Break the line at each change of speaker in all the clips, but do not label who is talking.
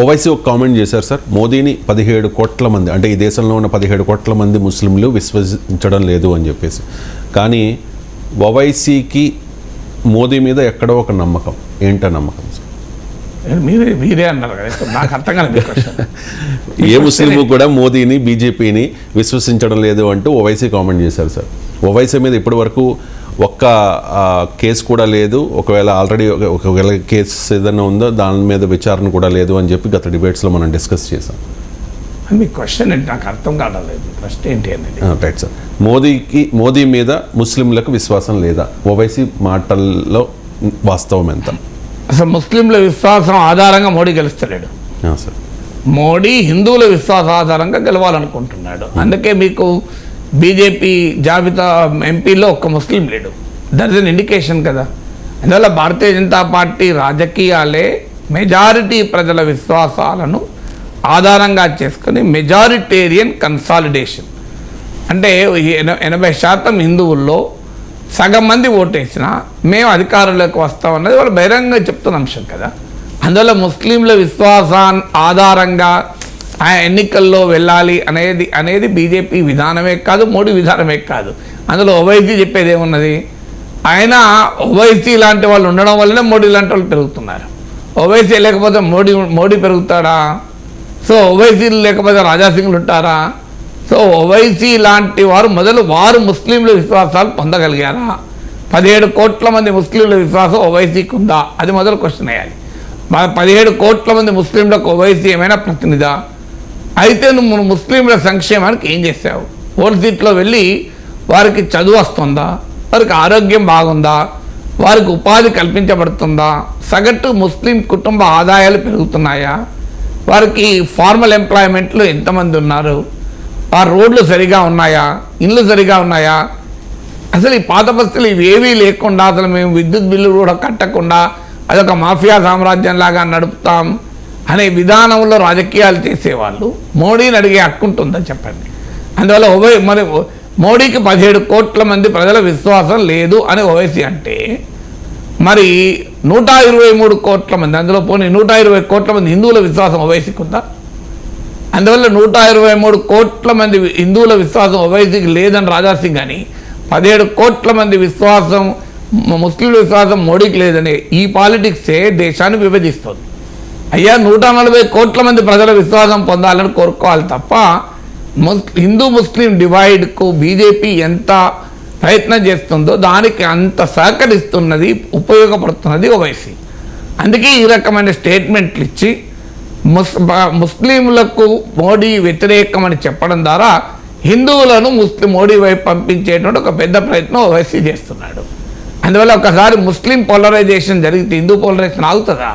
ఓవైసీ ఒక కామెంట్ చేశారు సార్. మోదీని పదిహేడు కోట్ల మంది అంటే ఈ దేశంలో ఉన్న పదిహేడు కోట్ల మంది ముస్లింలు విశ్వసించడం లేదు అని చెప్పేసి. కానీ ఓవైసీకి మోదీ మీద ఎక్కడో ఒక నమ్మకం ఏంటో నమ్మకం సార్?
మీరే మీరే అన్నారు కదా నాకు అర్థం కాలేదు
ఏ ముస్లిం కూడా మోదీని బీజేపీని విశ్వసించడం లేదు అంటూ ఓవైసీ కామెంట్ చేశారు సార్. ఓవైసీ మీద ఇప్పటి వరకు ఒక్క కేసు కూడా లేదు. ఒకవేళ ఆల్రెడీ ఒక- ఒకవేళ కేసు ఏదైనా ఉందో దాని మీద విచారణ కూడా లేదు అని చెప్పి గత డిబేట్స్లో మనం డిస్కస్ చేసాం
మీ క్వశ్చన్ ఏంటి? నాకు అర్థం కావట్లేదు ఫస్ట్ ఏంటి అనేది.
Right sir. మోదీకి మోదీ మీద ముస్లింలకు విశ్వాసం లేదా? ఓవైసీ మాటల్లో వాస్తవం ఎంత?
అసలు ముస్లింల విశ్వాసం ఆధారంగా మోడీ గెలుస్తలేడు.
సార్.
మోడీ హిందువుల విశ్వాస ఆధారంగా గెలవాలనుకుంటున్నాడు. అందుకే మీకు బీజేపీ జాబితా ఎంపీలో ఒక్క ముస్లిం లేడు. దట్ ఇస్ అన్ ఇండికేషన్ కదా. అందువల్ల భారతీయ జనతా పార్టీ రాజకీయాలే మెజారిటీ ప్రజల విశ్వాసాలను ఆధారంగా చేసుకుని మెజారిటేరియన్ కన్సాలిడేషన్ అంటే ఎనభై శాతం హిందువుల్లో సగం మంది ఓటేసినా మేము అధికారంలోకి వస్తాం అన్నది వాళ్ళు బహిరంగంగా చెప్తున్న అంశం కదా. అందువల్ల ముస్లింల విశ్వాసాన్ని ఆధారంగా ఆ ఎన్నికల్లో వెళ్ళాలి అనేది అనేది బీజేపీ విధానమే కాదు మోడీ విధానమే కాదు. అందులో ఓవైసీ చెప్పేది ఏమున్నది? ఆయన ఓవైసీ లాంటి వాళ్ళు ఉండడం వల్లనే మోడీ లాంటి వాళ్ళు పెరుగుతున్నారు. ఓవైసీ లేకపోతే మోడీ మోడీ పెరుగుతాడా? సో ఓవైసీలు లేకపోతే రాజాసింగ్లు ఉంటారా? సో ఓవైసీ లాంటి వారు మొదలు వారు ముస్లింల విశ్వాసాలు పొందగలిగారా? పదిహేడు కోట్ల మంది ముస్లింల విశ్వాసం ఓవైసీకి ఉందా? అది మొదలు క్వశ్చన్ అయ్యాలి మా- పదిహేడు కోట్ల మంది ముస్లింలకు ఓవైసీ ఏమైనా ప్రతినిధా? అయితే నువ్వు ముస్లింల సంక్షేమానికి ఏం చేసావు ఓల్డ్ సీట్లో వెళ్ళి వారికి చదువు వస్తుందా? వారికి ఆరోగ్యం బాగుందా? వారికి ఉపాధి కల్పించబడుతుందా? సగటు ముస్లిం కుటుంబ ఆదాయాలు పెరుగుతున్నాయా? వారికి ఫార్మల్ ఎంప్లాయ్మెంట్లు ఎంతమంది ఉన్నారు? ఆ రోడ్లు సరిగా ఉన్నాయా? ఇళ్ళు సరిగా ఉన్నాయా? అసలు ఈ పాత బస్తీలు ఇవేవీ లేకుండా అసలు మేము విద్యుత్ బిల్లు కూడా కట్టకుండా అదొక మాఫియా సామ్రాజ్యం లాగా నడుపుతాం. అనే విధానంలో రాజకీయాలు చేసేవాళ్ళు. మోడీని అడిగే హక్కు చెప్పండి. అందువల్ల ఉభయ మరి మోడీకి పదిహేడు కోట్ల మంది ప్రజల విశ్వాసం లేదు అని ఓవైసీ అంటే మరి నూట ఇరవై మూడు కోట్ల మంది అందులో పోనీ నూట ఇరవై కోట్ల మంది హిందువుల విశ్వాసం ఓవైసీకి ఉందా? అందువల్ల నూట ఇరవై మూడు కోట్ల మంది హిందువుల విశ్వాసం ఓవైసీకి లేదని రాజాసింగ్ అని పదిహేడు కోట్ల మంది విశ్వాసం ముస్లింల విశ్వాసం మోడీకి లేదని ఈ పాలిటిక్సే దేశాన్ని విభజిస్తుంది. అయ్యా నూట నలభై కోట్ల మంది ప్రజల విశ్వాసం పొందాలని కోరుకోవాలి తప్ప ముస్ హిందూ ముస్లిం డివైడ్కు బీజేపీ ఎంత ప్రయత్నం చేస్తుందో దానికి అంత సహకరిస్తున్నది ఉపయోగపడుతున్నది ఓవైసీ. అందుకే ఈ రకమైన స్టేట్మెంట్లు ఇచ్చి ముస్ ముస్లింలకు మోడీ వ్యతిరేకమని చెప్పడం ద్వారా హిందువులను ముస్లిం మోడీ వైపు పంపించేటువంటి ఒక పెద్ద ప్రయత్నం ఓవైసీ చేస్తున్నాడు. అందువల్ల ఒకసారి ముస్లిం పోలరైజేషన్ జరిగితే హిందూ పోలరైజేషన్ ఆగుతుందా?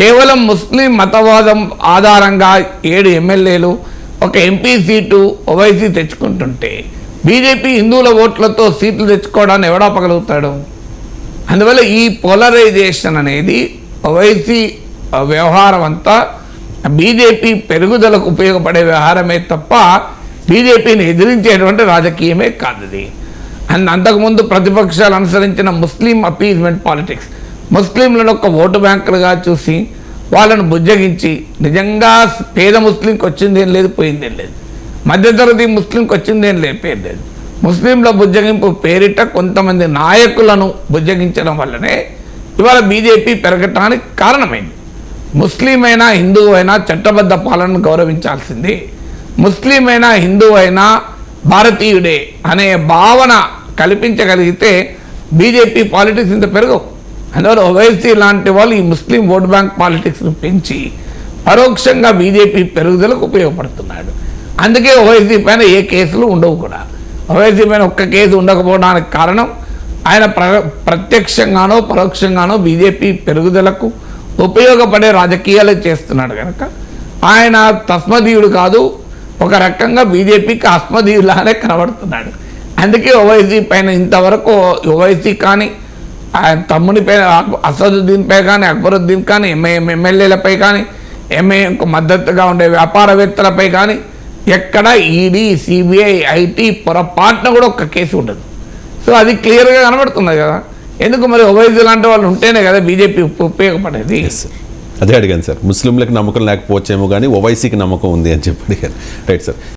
కేవలం ముస్లిం మతవాదం ఆధారంగా ఏడు ఎమ్మెల్యేలు ఒక ఎంపీ సీటు ఓవైసీ తెచ్చుకుంటుంటే బీజేపీ హిందువుల ఓట్లతో సీట్లు తెచ్చుకోవడాన్ని ఎవడాపగలుగుతాడు అందువల్ల ఈ పోలరైజేషన్ అనేది ఓవైసీ వ్యవహారం అంతా బీజేపీ పెరుగుదలకు ఉపయోగపడే వ్యవహారమే తప్ప బీజేపీని ఎదిరించేటువంటి రాజకీయమే కాదు అది అండ్ అంతకుముందు ప్రతిపక్షాలు అనుసరించిన ముస్లిం అపీజ్మెంట్ పాలిటిక్స్. ముస్లింలను ఒక ఓటు బ్యాంకులుగా చూసి వాళ్ళను బుజ్జగించి నిజంగా పేద ముస్లింకి వచ్చిందేం లేదు పోయిందేం లేదు. మధ్యతరగతి ముస్లింకి వచ్చిందేం లేదు లేదు. ముస్లింల బుజ్జగింపు పేరిట కొంతమంది నాయకులను బుజ్జగించడం వల్లనే ఇవాళ బీజేపీ పెరగటానికి కారణమైంది. ముస్లిం అయినా హిందువు అయినా చట్టబద్ధ పాలనను గౌరవించాల్సింది. ముస్లిం అయినా హిందువు అయినా భారతీయుడే అనే భావన కల్పించగలిగితే బీజేపీ పాలిటిక్స్ ఇంత పెరగవు. అందువల్ల ఓవైసీ లాంటి వాళ్ళు ఈ ముస్లిం ఓట్ బ్యాంక్ పాలిటిక్స్ను పెంచి పరోక్షంగా బీజేపీ పెరుగుదలకు ఉపయోగపడుతున్నాడు. అందుకే ఓవైసీ పైన ఏ కేసులు ఉండవు కూడా. ఓవైసీ పైన ఒక్క కేసు ఉండకపోవడానికి కారణం ఆయన ప్ర ప్రత్యక్షంగానో పరోక్షంగానో బీజేపీ పెరుగుదలకు ఉపయోగపడే రాజకీయాలు చేస్తున్నాడు కనుక ఆయన తస్మదీయుడు కాదు ఒక రకంగా బీజేపీకి అస్మదీయులానే కనబడుతున్నాడు. అందుకే ఓవైసీ పైన ఇంతవరకు ఓవైసీ కానీ ఆయన తమ్ముని పే అసదుద్దీన్ పై కానీ అక్బరుద్దీన్ కానీ ఎంఏ ఎమ్మెల్యేలపై కానీ ఎంఏ మద్దతుగా ఉండే వ్యాపారవేత్తలపై కానీ ఎక్కడ ఈడీ సిబిఐ ఐటీ పొరపాటున కూడా ఒక కేసు ఉండదు. సో అది క్లియర్గా కనబడుతుంది కదా. ఎందుకు మరి ఓవైసీ లాంటి వాళ్ళు ఉంటేనే కదా బీజేపీ ఉపయోగపడేది?
అదే అడిగాను సార్ ముస్లింలకు నమ్మకం లేకపోవచ్చేమో కానీ ఓవైసీకి నమ్మకం ఉంది అని చెప్పి అడిగాను. Right sir